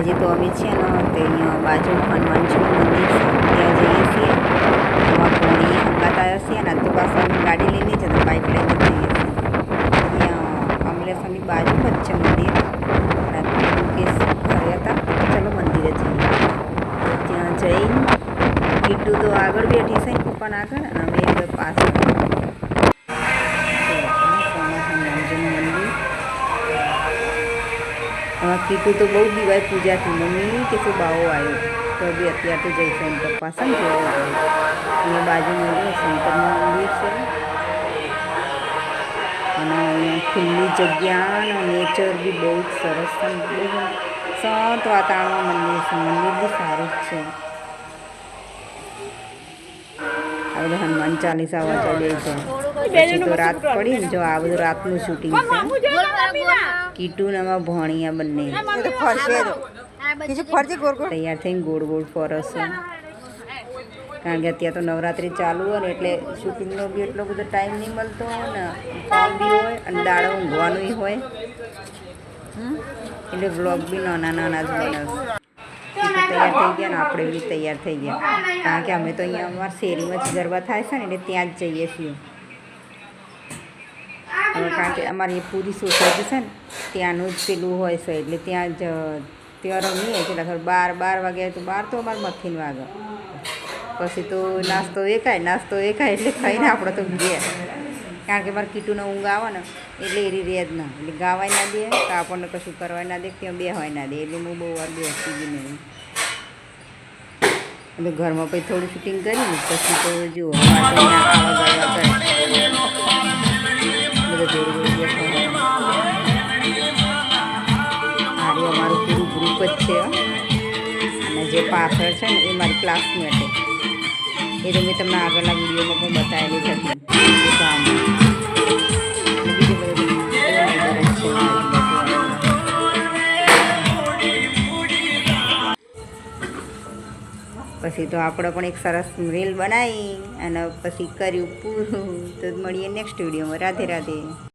આજે તો અમે છે ને તે અહીંયા બાજુ હનુમાનજીનું મંદિર છે. ત્યાં જઈએ છીએ. એમાં પોણી હંગાત છીએ અને તો પાસે અમે ગાડી લઈને જ હતા બાઇક લઈને જઈએ છીએ. અહીંયા અમલેસની બાજુ જ છે મંદિર. રાત્રે મુકેશ ઘરે હતા. ચલો મંદિરે જઈએ. ત્યાં જઈને કીટુ તો આગળ બેઠી છે પપ્પાના આગળ અમે પાસે કીધું તો બહુ દિવાય પૂજાથી મમ્મી કે શું બાવો આવ્યો તો બી અત્યારે તો જઈશું એમ પપ્પા છે ને જોવા આવ્યો અને બાજુમાં શંકરનું મંદિર છે. અને ખુલ્લી જગ્યા અને નેચર બી બહુ જ સરસ બહુ જ શાંત વાતાવરણમાં મંદિર છે. મંદિર બી સારું જ છે. આ બધું હનુમાન ચાલીસા વાંચા દે છે પછી તો રાત પડી ને જો આ બધું રાતનું શૂટિંગ છે. કીટુ ને આમાં ભણિયા બંને. તૈયાર થઈને ગોળ ગોળ ફરશે કારણ કે અત્યારે તો નવરાત્રિ ચાલુ હોય ને એટલે શૂટિંગનો બી એટલો બધો ટાઈમ નહીં મળતો હોય ને. ફોન બી હોય અને દાડો ઊંઘવાનું હોય. એટલે વ્લોગ બી નાના નાના જ બનાવશે. તૈયાર થઈ ગયા ને આપણે બી તૈયાર થઈ ગયા. કારણ કે અમે તો અહીંયા અમારા શેરીમાં જ ગરબા થાય છે ને એટલે ત્યાં જ જઈએ છીએ. કારણ કે અમારી પૂરી સોસાયટી છે ને, ત્યાંનું જ પેલું હોય છે, એટલે ત્યાં જ, ત્યાં રમીએ એટલે ખબર, બાર બાર વાગ્યા તો બાર તો અમારે મથીન વાગે. પછી તો નાસ્તો એકાય નાસ્તો એકાય, એટલે ખાઈને આપણે તો ગયા કારણ કે મારે કીટુને ઊંઘ આવે ને, એટલે એરી રહે જ ના. એટલે ગાવાય ના દે કે આપણને કશું કરવા ના દે ત્યાં બે હોય ના દે. એટલે હું બહુ વાર બેસતી ગઈ નહીં એટલે ઘરમાં પછી થોડું શૂટિંગ કરીને પછી તો જુઓ. મારું અમારું પૂરું ગ્રુપ જ છે અને જે પાછળ છે ને એ મારી ક્લાસમેટ છે. એ તો મેં તમને આગળના વિડીયોમાં પણ બતાવેલી જ પછી તો આપણે પણ એક સરસ રીલ બનાવી અને પછી કર્યું પૂરું. તો મળીએ નેક્સ્ટ વિડીયોમાં રાધે રાધે.